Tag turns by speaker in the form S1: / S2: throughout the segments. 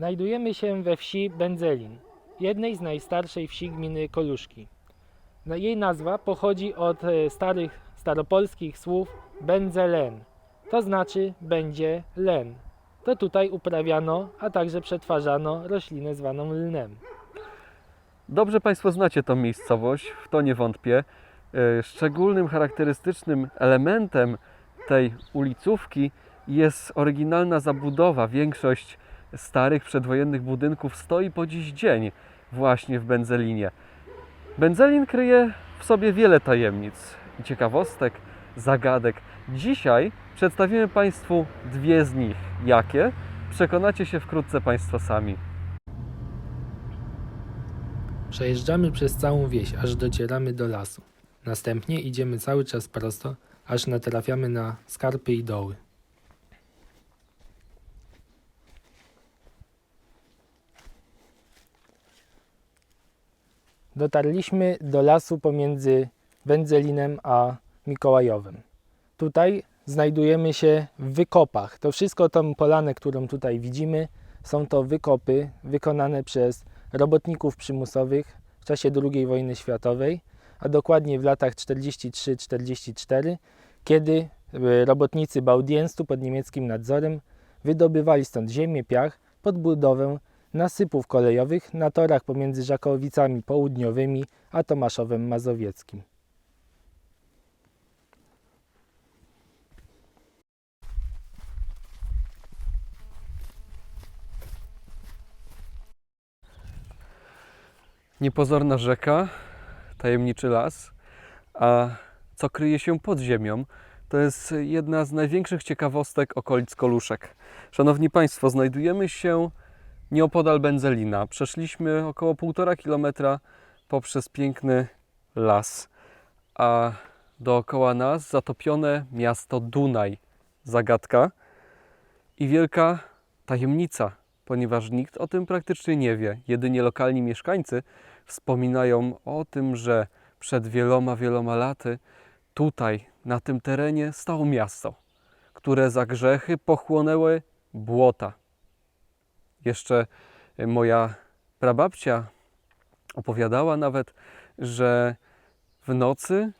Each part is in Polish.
S1: Znajdujemy się we wsi Będzelin, jednej z najstarszej wsi gminy Koluszki. Jej nazwa pochodzi od e, starych staropolskich słów Będzelen, to znaczy będzie len. To tutaj uprawiano, a także przetwarzano roślinę zwaną lnem.
S2: Dobrze Państwo znacie tą miejscowość, w to nie wątpię. E, Szczególnym charakterystycznym elementem tej ulicówki jest oryginalna zabudowa. Większość starych przedwojennych budynków stoi po dziś dzień właśnie w Będzelinie. Będzelin kryje w sobie wiele tajemnic, ciekawostek, zagadek. Dzisiaj przedstawimy Państwu dwie z nich. Jakie? Przekonacie się wkrótce Państwo sami.
S1: Przejeżdżamy przez całą wieś, aż docieramy do lasu. Następnie idziemy cały czas prosto, aż natrafiamy na skarpy i doły. Dotarliśmy do lasu pomiędzy Wędzelinem a Mikołajowem. Tutaj znajdujemy się w wykopach. To wszystko, tą polanę, którą tutaj widzimy, są to wykopy wykonane przez robotników przymusowych w czasie II wojny światowej, a dokładnie w latach 43-44, kiedy e, robotnicy Baudienstu pod niemieckim nadzorem wydobywali stąd ziemię, piach pod budowę nasypów kolejowych na torach pomiędzy Żakowicami Południowymi a Tomaszowem Mazowieckim.
S2: Niepozorna rzeka, tajemniczy las, a co kryje się pod ziemią, to jest jedna z największych ciekawostek okolic Koluszek. Szanowni Państwo, znajdujemy się nieopodal Będzelina. Przeszliśmy około 1,5 kilometra poprzez piękny las, a dookoła nas zatopione miasto Dunaj. Zagadka i wielka tajemnica, ponieważ nikt o tym praktycznie nie wie. Jedynie lokalni mieszkańcy wspominają o tym, że przed wieloma, wieloma laty tutaj, na tym terenie stało miasto, które za grzechy pochłonęły błota. Jeszcze moja prababcia opowiadała nawet, że w nocy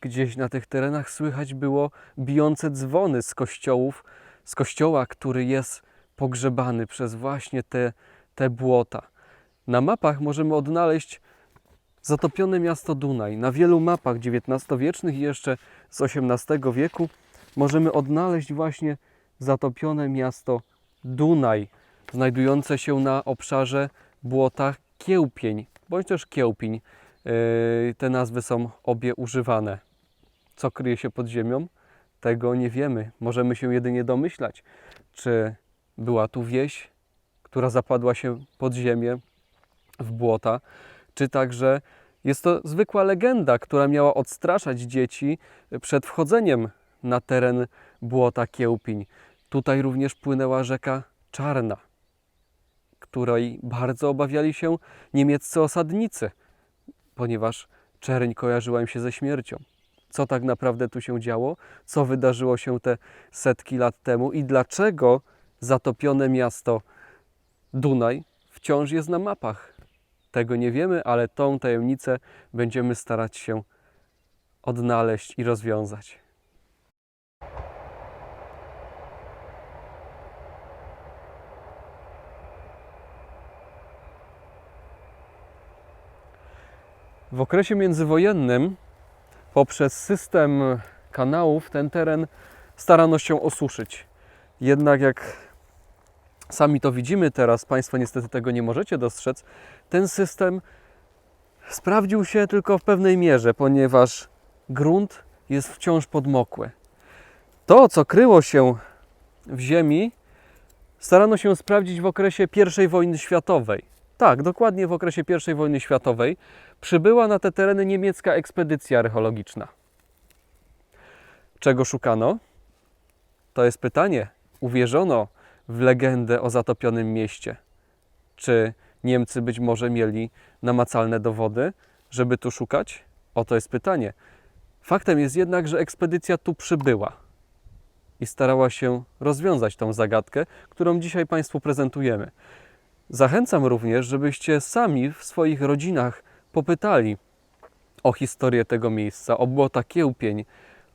S2: gdzieś na tych terenach słychać było bijące dzwony z kościołów, z kościoła, który jest pogrzebany przez właśnie te, te błota. Na mapach możemy odnaleźć zatopione miasto Dunaj. Na wielu mapach XIX-wiecznych i jeszcze z XVIII wieku możemy odnaleźć właśnie zatopione miasto Dunaj, znajdujące się na obszarze błota Kiełpień, bądź też Kiełpiń. Yy, Te nazwy są obie używane. Co kryje się pod ziemią? Tego nie wiemy. Możemy się jedynie domyślać, czy była tu wieś, która zapadła się pod ziemię, w błota, czy także jest to zwykła legenda, która miała odstraszać dzieci przed wchodzeniem na teren błota Kiełpiń. Tutaj również płynęła rzeka Czarna, której bardzo obawiali się niemieccy osadnicy, ponieważ czerń kojarzyła im się ze śmiercią. Co tak naprawdę tu się działo? Co wydarzyło się te setki lat temu i dlaczego zatopione miasto Dunaj wciąż jest na mapach? Tego nie wiemy, ale tą tajemnicę będziemy starać się odnaleźć i rozwiązać. W okresie międzywojennym poprzez system kanałów ten teren starano się osuszyć. Jednak jak sami to widzimy teraz, Państwo niestety tego nie możecie dostrzec, ten system sprawdził się tylko w pewnej mierze, ponieważ grunt jest wciąż podmokły. To, co kryło się w ziemi, starano się sprawdzić w okresie I wojny światowej. Tak, dokładnie w okresie I wojny światowej przybyła na te tereny niemiecka ekspedycja archeologiczna. Czego szukano? To jest pytanie. Uwierzono w legendę o zatopionym mieście. Czy Niemcy być może mieli namacalne dowody, żeby tu szukać? Oto jest pytanie. Faktem jest jednak, że ekspedycja tu przybyła i starała się rozwiązać tą zagadkę, którą dzisiaj Państwu prezentujemy. Zachęcam również, żebyście sami w swoich rodzinach popytali o historię tego miejsca, o błota Kiełpień,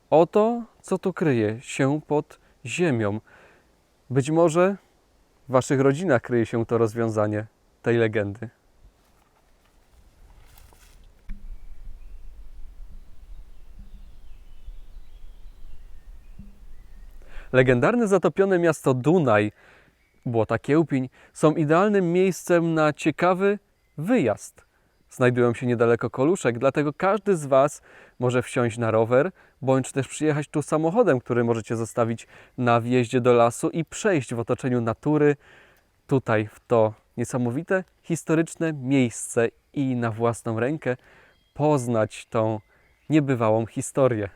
S2: o to, co tu kryje się pod ziemią. Być może w waszych rodzinach kryje się to rozwiązanie tej legendy. Legendarne zatopione miasto Dunaj, błota Kiełpiń, są idealnym miejscem na ciekawy wyjazd. Znajdują się niedaleko Koluszek, dlatego każdy z Was może wsiąść na rower, bądź też przyjechać tu samochodem, który możecie zostawić na wjeździe do lasu i przejść w otoczeniu natury tutaj w to niesamowite historyczne miejsce i na własną rękę poznać tą niebywałą historię.